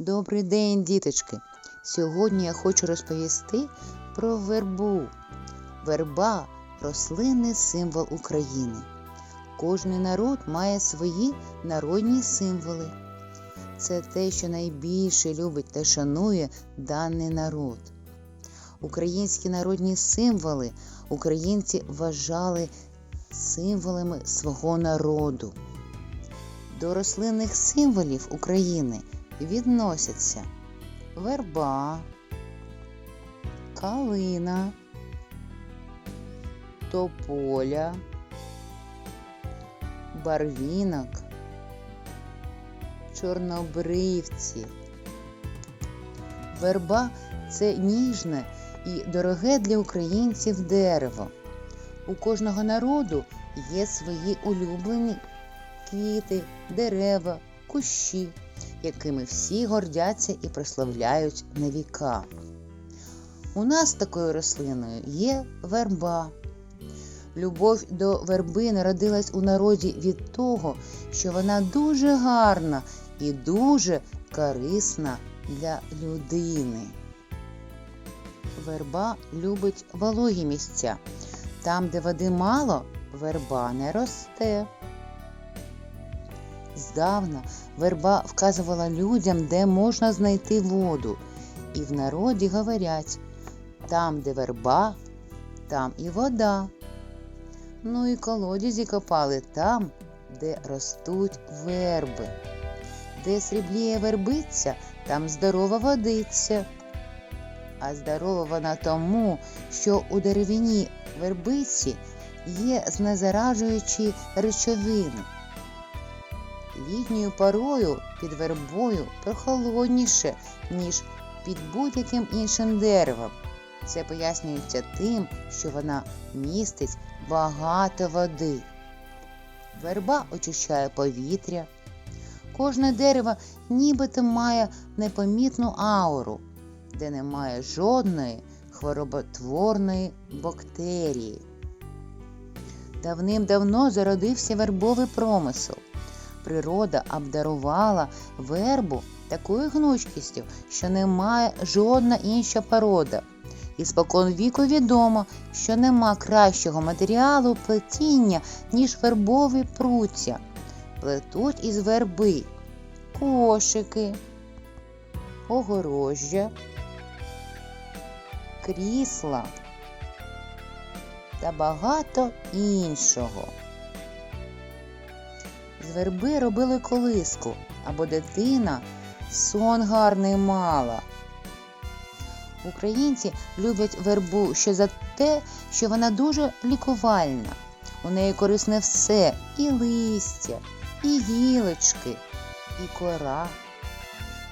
Добрий день, діточки! Сьогодні я хочу розповісти про вербу. Верба рослинний символ України. Кожний народ має свої народні символи. Це те, що найбільше любить та шанує даний народ. Українські народні символи українці вважали символами свого народу. До рослинних символів України відносяться верба, калина, тополя, барвінок, чорнобривці. Верба це ніжне і дороге для українців дерево. У кожного народу є свої улюблені квіти, дерева, кущі, якими всі гордяться і прославляють на віка. У нас такою рослиною є верба. Любов до верби народилась у народі від того, що вона дуже гарна і дуже корисна для людини. Верба любить вологі місця. Там, де води мало, верба не росте. Здавна верба вказувала людям, де можна знайти воду, і в народі говорять там, де верба, там і вода. Ну і колодязі копали там, де ростуть верби. Де срібліє вербиця, там здорова водиця. А здорова вона тому, що у деревині вербиці є знезаражуючі речовини. Літньою порою під вербою прохолодніше, ніж під будь-яким іншим деревом. Це пояснюється тим, що вона містить багато води. Верба очищає повітря. Кожне дерево нібито має непомітну ауру, де немає жодної хвороботворної бактерії. Давним-давно зародився вербовий промисел. Природа обдарувала вербу такою гнучкістю, що немає жодна інша порода. І спокон віку відомо, що нема кращого матеріалу плетіння, ніж вербові пруття. Плетуть із верби кошики, огорожжя, крісла та багато іншого. З верби робили колиску, або дитина сон гарний мала. Українці люблять вербу ще за те, що вона дуже лікувальна. У неї корисне все і листя, і гілочки, і кора.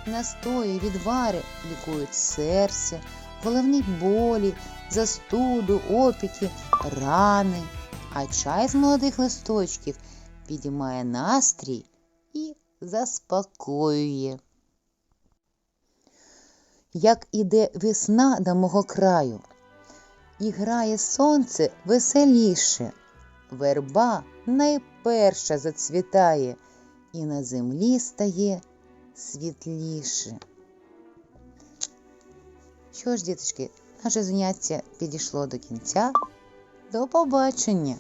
Настої, відвари лікують серце, головні болі, застуду, опіки, рани, а чай з молодих листочків підіймає настрій і заспокоює. Як іде весна до мого краю, і грає сонце веселіше, верба найперша зацвітає, і на землі стає світліше. Що ж, діточки, наше заняття підійшло до кінця. До побачення!